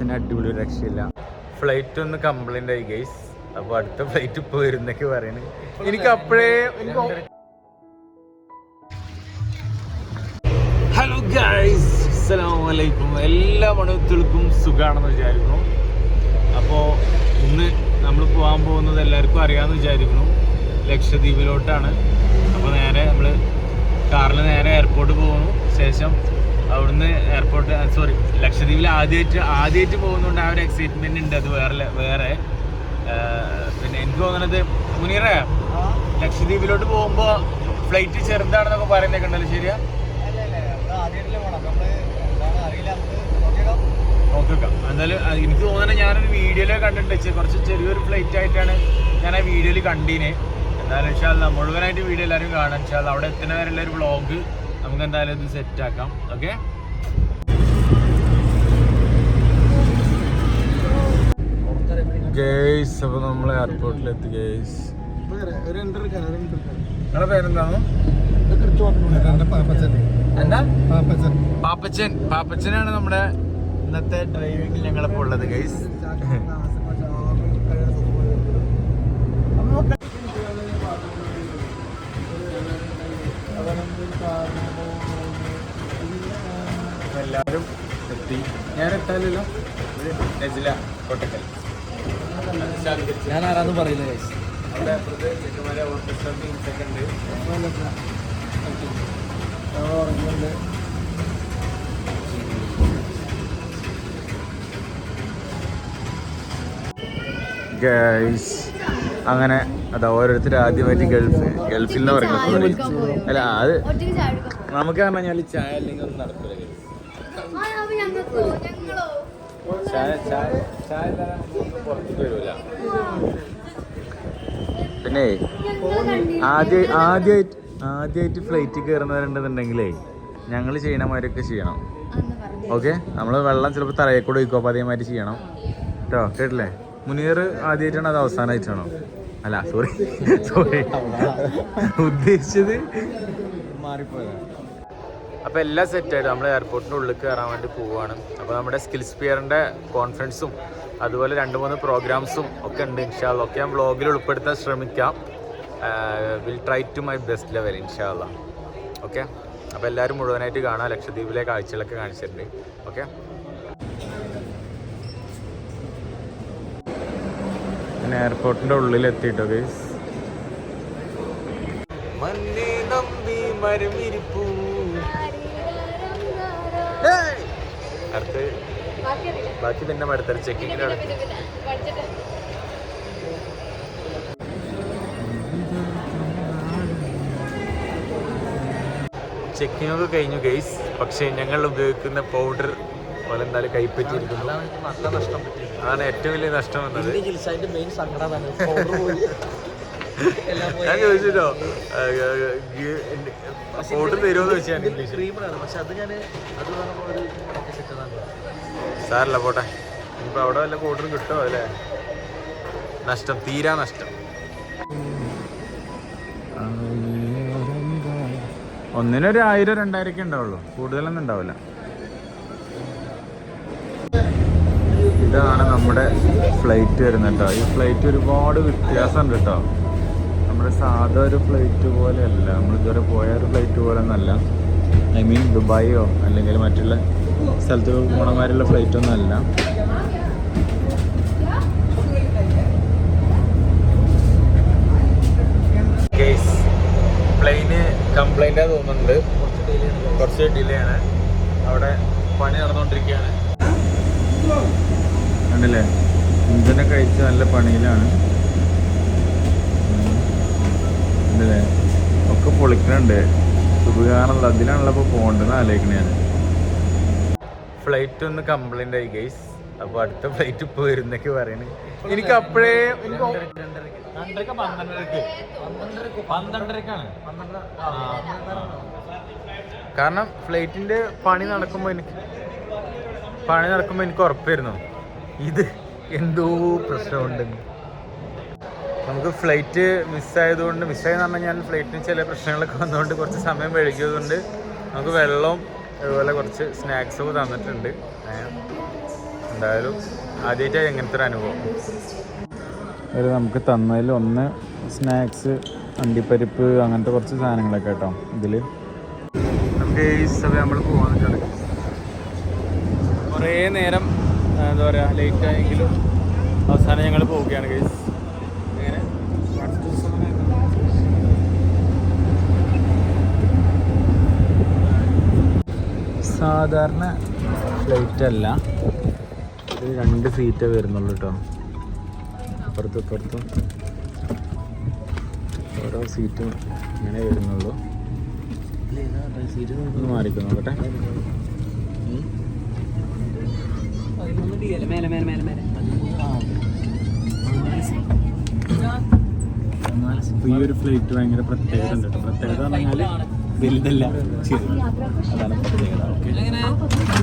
തന്നെ അടിപൊളി രക്ഷയില്ല. ഫ്ലൈറ്റ് ഒന്ന് കംപ്ലൈന്റ് ആയി ഗൈസ് അപ്പോൾ അടുത്ത ഫ്ലൈറ്റ് ഇപ്പോൾ വരുന്നൊക്കെ പറയുന്നത് എനിക്ക് അപ്പോഴേ ഹലോ ഗൈസ് അസ്സലാമു അലൈക്കും എല്ലാ മണത്തിൽക്കും സുഖാണെന്ന് വിചാരിക്കുന്നു. അപ്പോൾ ഇന്ന് നമ്മൾ പോകാൻ പോകുന്നത് എല്ലാവർക്കും അറിയാമെന്ന് വിചാരിക്കുന്നു. ലക്ഷദ്വീപിലോട്ടാണ്. അപ്പോൾ നേരെ നമ്മൾ കാറിൽ നേരെ എയർപോർട്ട് പോകുന്നു. ശേഷം അവിടുന്ന് എയർപോർട്ട് സോറി ലക്ഷദ്വീപിൽ ആദ്യമായിട്ട് ആദ്യമായിട്ട് പോകുന്നതുകൊണ്ട് ആ ഒരു എക്സൈറ്റ്മെന്റ് ഉണ്ട്. അത് വേറെ വേറെ. പിന്നെ എനിക്ക് തോന്നുന്നത് മുനീറ ലക്ഷദ്വീപിലോട്ട് പോകുമ്പോൾ ഫ്ലൈറ്റ് ചെറുതാണെന്നൊക്കെ പറയുന്നൊക്കെ ഉണ്ടല്ലോ ശരിയാ? നോക്കാം എന്തായാലും എനിക്ക് തോന്നുന്നത് ഞാനൊരു വീഡിയോയിൽ കണ്ടിട്ടുണ്ട്. വെച്ചാൽ കുറച്ച് ചെറിയൊരു ഫ്ലൈറ്റ് ആയിട്ടാണ് ഞാൻ ആ വീഡിയോയിൽ കണ്ടീനെ. എന്തായാലും ഇൻഷാല്ല മുഴുവനായിട്ട് വീഡിയോ എല്ലാവരും കാണാൻ ഇൻഷാല്ല അവിടെ എത്തുന്ന വരെയുള്ള ഒരു വ്ളോഗ് നമുക്ക് എന്തായാലും ഇത് സെറ്റ് ആക്കാം ഓക്കെ ഗേസ് അപ്പോൾ നമ്മൾ എയർപോർട്ടിലെത്തി ഗേസ് നിങ്ങളുടെ പേരെന്താണ്? എന്താ? പാപ്പച്ചൻ. പാപ്പച്ചനാണ് നമ്മുടെ ഇന്നത്തെ ഡ്രൈവിംഗിൽ ഞങ്ങളിപ്പോ ഉള്ളത് ഗൈസ് എല്ലാവരും എത്തി. ഞാൻ എത്താനല്ലോ? നെജില കോട്ടക്കൽ. ഞാൻ ആരാന്ന് പറയുന്നത് ഗൈസ് അവിടെ അപ്പുറത്ത് ചെക്കന്മാരെ ഓർക്കസ്ട്ര ടീംസൊക്കെ ഉണ്ട്. ഗൈസ് അങ്ങനെ അതാ ഓരോരുത്തർ ആദ്യമായിട്ട് ഗൾഫ് ഗൾഫിൽ നിന്ന് പറയുന്നത് അല്ല അത് ഒറ്റയ്ക്ക് ചായ എടുക്കാം നമുക്ക് പറഞ്ഞാൽ ചായ അല്ലെങ്കിൽ ഒന്നും നടക്കില്ല പിന്നെ ആദ്യ ആദ്യമായിട്ട് ആദ്യമായിട്ട് ഫ്ലൈറ്റ് കയറുന്നവരുണ്ടെന്നുണ്ടെങ്കിലേ ഞങ്ങൾ ചെയ്യണ മാതിരിയൊക്കെ ചെയ്യണം. ഓക്കെ നമ്മൾ വെള്ളം ചിലപ്പോൾ തറയെ കൂടെ ഒഴിക്കും അപ്പോൾ അതേമാതിരി ചെയ്യണം. കേട്ടോ കേട്ടില്ലേ? മുനീർ ആദ്യമായിട്ടാണ് അത് അവസാനമായിട്ടാണോ അല്ല സോറി സോറി ഉദ്ദേശിച്ചത് മാറിപ്പോയതാണ് അപ്പോൾ എല്ലാം സെറ്റായിട്ട് നമ്മൾ എയർപോർട്ടിന്റെ ഉള്ളിൽ കയറാൻ വേണ്ടി പോവുകയാണ് അപ്പോൾ നമ്മുടെ സ്കിൽസ് പിയറിന്റെ കോൺഫറൻസും അതുപോലെ രണ്ട് മൂന്ന് പ്രോഗ്രാംസും ഒക്കെ ഉണ്ട് ഇൻഷാല്ല ഒക്കെ ഞാൻ വ്ളോഗിൽ ഉൾപ്പെടുത്താൻ ശ്രമിക്കാം. Will try to my best level ഇൻഷാല്ല ഓക്കെ അപ്പോൾ എല്ലാവരും മുഴുവനായിട്ട് കാണാം. ലക്ഷദ്വീപിലെ കാഴ്ചകളൊക്കെ കാണിച്ചിട്ടുണ്ട്. ഓക്കെ ഞാൻ എയർപോർട്ടിന്റെ ഉള്ളിൽ എത്തിയിട്ടോ ഗൈസ് മന്നേ നമ്പി മരമിരിപ്പൂ അടുത്ത് ബാക്കി പിന്നെ അടുത്ത ചെക്കിങ്ങിനാണ് പിന്നെ പിന്നെ ചെക്കിംഗ് ഒക്കെ കഴിഞ്ഞു ഗൈസ് പക്ഷേ ഞങ്ങൾ ഉപയോഗിക്കുന്ന പൗഡർ പോലെ എന്തായാലും കൈപ്പറ്റിയിരിക്കുന്നു. അതാണ് ഏറ്റവും വലിയ നഷ്ടം വന്നത്. ഇതിന്റെ ചികിത്സയുടെ മെയിൻ സങ്കടം അതാണ്. പൗഡർ സാരല്ല പോട്ടെ. ഇനിയിപ്പോൾ അവിടെ വല്ല കൂടുതൽ കിട്ടുമോ അല്ലേ? നഷ്ടം തീരാ നഷ്ടം. ഒന്നിനൊരു ആയിരം രണ്ടായിരം ഉണ്ടാവുള്ളൂ. കൂടുതലൊന്നും ഉണ്ടാവില്ല. ഇതാണ് നമ്മുടെ ഫ്ലൈറ്റ് വരുന്നത് കേട്ടോ ഈ ഫ്ലൈറ്റ് ഒരുപാട് വ്യത്യാസമുണ്ട് കേട്ടോ നമ്മുടെ സാധാ ഒരു ഫ്ലൈറ്റ് പോലെയല്ല. നമ്മൾ ഇതുവരെ പോയ ഒരു ഫ്ലൈറ്റ് പോലെ ഒന്നല്ല ഐ മീൻ ദുബായിയോ അല്ലെങ്കിൽ മറ്റുള്ള സ്ഥലത്ത് പോണമാരുള്ള ഫ്ലൈറ്റ് ഒന്നും അല്ല. പ്ലെയിന് കംപ്ലൈന്റ് തോന്നുന്നുണ്ട്. കുറച്ച് ഡിലേ ആണ്. അവിടെ പണി നടന്നുകൊണ്ടിരിക്കുകയാണ്. കണ്ടില്ലേ? ഇന്ധനം കഴിച്ച് നല്ല പണിയിലാണ്. കണ്ടില്ലേ? ഒക്കെ പൊളിക്കണുണ്ട്. സുഖകാണുള്ള അതിലാണല്ലോ ഇപ്പോൾ പോകേണ്ടതെന്ന് ആലോചിക്കണേ ഞാൻ ഫ്ലൈറ്റ് ഒന്ന് കംപ്ലൈന്റ് ആയി ഗൈസ് അപ്പൊ അടുത്ത ഫ്ലൈറ്റ് ഇപ്പൊ വരുന്നൊക്കെ പറയുന്നത് എനിക്ക് അപ്പോഴേ എനിക്ക് രണ്ടരക്ക്. പന്ത്രണ്ടരക്ക്. പന്ത്രണ്ടരക്കാണ്. കാരണം ഫ്ലൈറ്റിന്റെ പണി നടക്കുമ്പോ എനിക്ക് പണി നടക്കുമ്പോ എനിക്ക് ഉറപ്പായിരുന്നു. ഇത് എന്തോ പ്രശ്നമുണ്ടെന്ന് നമുക്ക് ഫ്ലൈറ്റ് മിസ്സായതുകൊണ്ട് മിസ്സായെന്ന് പറഞ്ഞാൽ ഞാൻ ഫ്ലൈറ്റിന് ചില പ്രശ്നങ്ങളൊക്കെ വന്നുകൊണ്ട് കുറച്ച് സമയം വൈകിയതുകൊണ്ട് നമുക്ക് വെള്ളവും അതുപോലെ കുറച്ച് സ്നാക്സും തന്നിട്ടുണ്ട്. എന്തായാലും ആദ്യമായിട്ടാണ് എങ്ങനത്തെ ഒരു അനുഭവം. ഒരു നമുക്ക് തന്നതിൽ ഒന്ന് സ്നാക്സ് അണ്ടിപ്പരിപ്പ് അങ്ങനത്തെ കുറച്ച് സാധനങ്ങളൊക്കെ കേട്ടോ ഇതിൽ നമുക്ക് ഈ സമയം നമ്മൾ പോകാൻ കുറേ നേരം എന്താ പറയുക ലേറ്റ് ആയെങ്കിലും അവസാനം ഞങ്ങൾ പോവുകയാണ് ഗൈസ് സാധാരണ ഫ്ലൈറ്റ് അല്ല. ഇത് രണ്ട് സീറ്റേ വരുന്നുള്ളൂ കേട്ടോ അപ്പുറത്തും ഇപ്പുറത്തും ഓരോ സീറ്റും ഇങ്ങനെ വരുന്നുള്ളൂ. സീറ്റ് ഒന്ന് മാറിക്കും നോക്കട്ടെ. ഈ ഒരു ഫ്ലൈറ്റ് ഭയങ്കര പ്രത്യേകത ഉണ്ട് പ്രത്യേകത പറഞ്ഞാൽ വലുതല്ല അതാണ് പ്രത്യേകത ഓക്കെ പൊങ്ങി പൊങ്ങി ഗൈസ് പൊങ്ങി ഏകദേശം എന്റെ വീട് ആ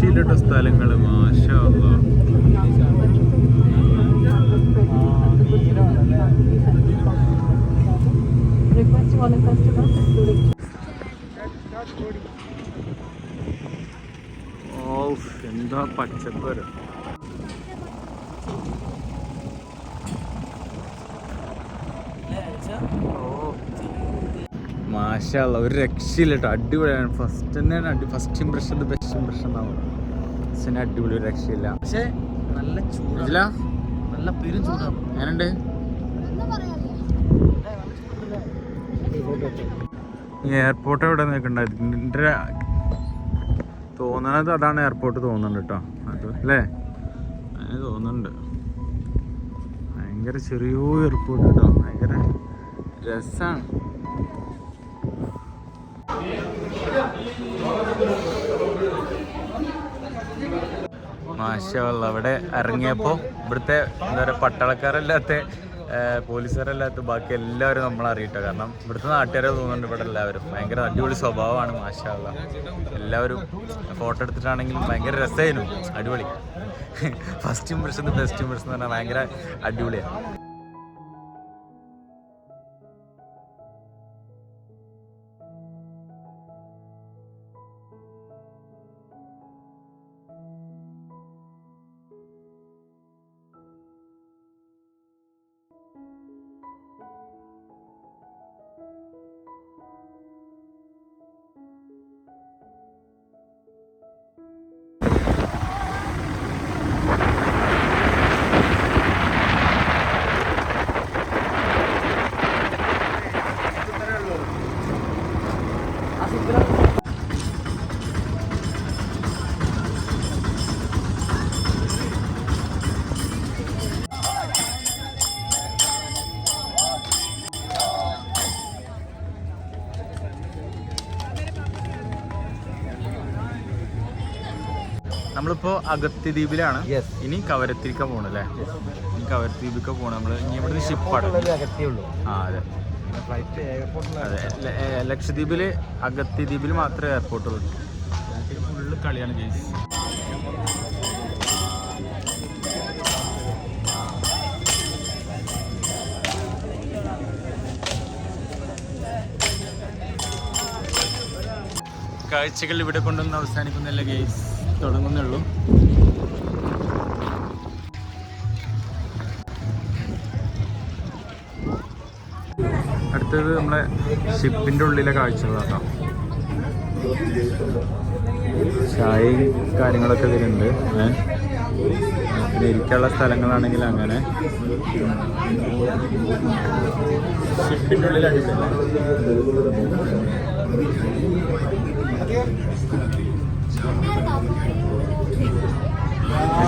to സ്ഥലങ്ങൾ എന്താ പച്ചപ്പര്. മാഷ ഒരു രക്ഷയില്ല കേട്ടോ അടിപൊളിയാണ്. ഫസ്റ്റ് തന്നെയാണ് അടി ഫസ്റ്റ് ഇംപ്രഷൻ ബെസ്റ്റ് ഇംപ്രഷൻ എന്നാവും തന്നെ അടിപൊളി ഒരു രക്ഷയില്ല. പക്ഷേ നല്ല ചൂടില്ല നല്ല പെരും ചൂടാണ്. എങ്ങനെയുണ്ട് എയർപോർട്ട് എവിടെ നിൽക്കണ്ട? ഇതിന്റെ തോന്നണത് അതാണ് എയർപോർട്ട് തോന്നുന്നുണ്ട് കേട്ടോ. അത് അല്ലേ? അങ്ങനെ തോന്നുന്നുണ്ട് ഭയങ്കര ചെറിയോ എയർപോർട്ട് കേട്ടോ. ഭയങ്കര രസമാണ് മാഷല്ല അവിടെ ഇറങ്ങിയപ്പോൾ ഇവിടുത്തെ എന്താ പറയുക പട്ടാളക്കാരല്ലാത്ത പോലീസുകാരല്ലാത്ത ബാക്കി എല്ലാവരും നമ്മൾ അറിയിട്ടോ? കാരണം ഇവിടുത്തെ നാട്ടുകാരെ തോന്നുന്നുണ്ട് ഇവിടെ എല്ലാവരും. ഭയങ്കര അടിപൊളി സ്വഭാവമാണ് മാഷല്ല എല്ലാവരും ഫോട്ടോ എടുത്തിട്ടാണെങ്കിലും ഭയങ്കര രസമായിരുന്നു അടിപൊളി. ഫസ്റ്റ് ഇംപ്രഷൻ ബെസ്റ്റ് ഇംപ്രഷൻ എന്ന് പറഞ്ഞാൽ ഭയങ്കര അടിപൊളിയാണ് നമ്മളിപ്പോ അഗത്തി ദ്വീപിലാണ്. ഇനി കവരത്തിരിക്ക പോണല്ലേ? ഇനി കവരത്തിരിക്ക പോണ. നമ്മൾ ഇനി ഇവിടെ ഷിപ്പാണ് ആ അതെ. ലക്ഷദ്വീപിൽ അഗത്തി ദ്വീപിൽ മാത്രമേ എയർപോർട്ടുള്ളൂ ഫുള്ള് കളിയാണ് ജയിസ് കാഴ്ചകൾ ഇവിടെ കൊണ്ടൊന്ന് അവസാനിക്കുന്നില്ല ഗെയ്സ് തുടങ്ങുന്നേ ഉള്ളൂ അടുത്തത് നമ്മളെ ഷിപ്പിന്റെ ഉള്ളിലെ കാഴ്ചകളാട്ടോ. ചായയും കാര്യങ്ങളൊക്കെ ഇതിലുണ്ട്. പിന്നെ ഇരിക്കാനുള്ള സ്ഥലങ്ങളാണെങ്കിൽ അങ്ങനെ. ഷിപ്പിന്റെ ഉള്ളിൽ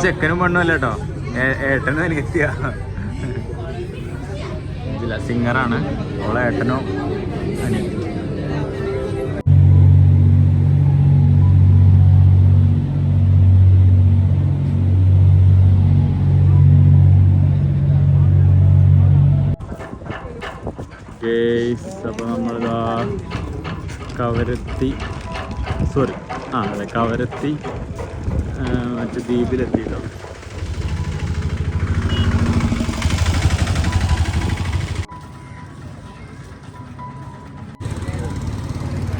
ചെക്കനും പെണ്ണും അല്ല കേട്ടോ ഏട്ടനും അനിയത്തിയ സിംഗറാണ്. ഓളെ ഏട്ടനോ അനിയത്തി അപ്പോൾ നമ്മളിതാ കവരത്തി. ആ അതെ കവരത്തി മറ്റേ ദ്വീപിലെത്തിയിട്ടോ.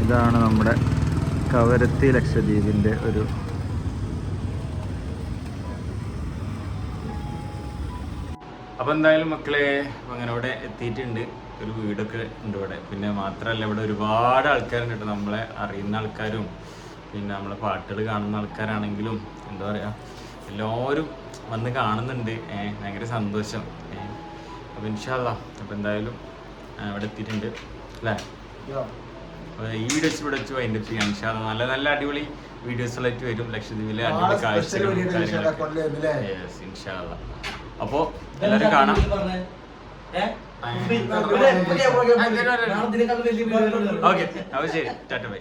ഇതാണ് നമ്മുടെ കവരത്തി ലക്ഷദ്വീപിന്റെ ഒരു അപ്പോൾ എന്തായാലും മക്കളെ അങ്ങനെ ഇവിടെ എത്തിയിട്ടുണ്ട്. ഒരു വീടൊക്കെ ഉണ്ട് ഇവിടെ. പിന്നെ മാത്രമല്ല ഇവിടെ ഒരുപാട് ആൾക്കാരുണ്ട് നമ്മളെ അറിയുന്ന ആൾക്കാരും പിന്നെ നമ്മളെ പാട്ടുകൾ കാണുന്ന ആൾക്കാരാണെങ്കിലും എന്താ പറയുക എല്ലാവരും വന്ന് കാണുന്നുണ്ട് ഏഹ് ഭയങ്കര സന്തോഷം ഏഹ് അപ്പോൾ ഇൻഷാല്ല അപ്പോൾ എന്തായാലും അവിടെ ഇവിടെ എത്തിയിട്ടുണ്ട് അല്ലേ അപ്പോൾ ഈ വീഡിയോസ് ഇവിടെ വെച്ച് വൈൻഡപ്പ് ചെയ്യാം ഇൻഷാല്ല നല്ല നല്ല അടിപൊളി വീഡിയോസുകളായിട്ട് വരും ലക്ഷദ്വീപിലെ അടിപൊളി കാഴ്ചകളും കാര്യങ്ങളൊക്കെ യെസ് ഇൻഷാല്ല അപ്പോൾ എല്ലാവരും കാണാം ഓക്കെ അപ്പോൾ ശരി ടാറ്റ ബൈ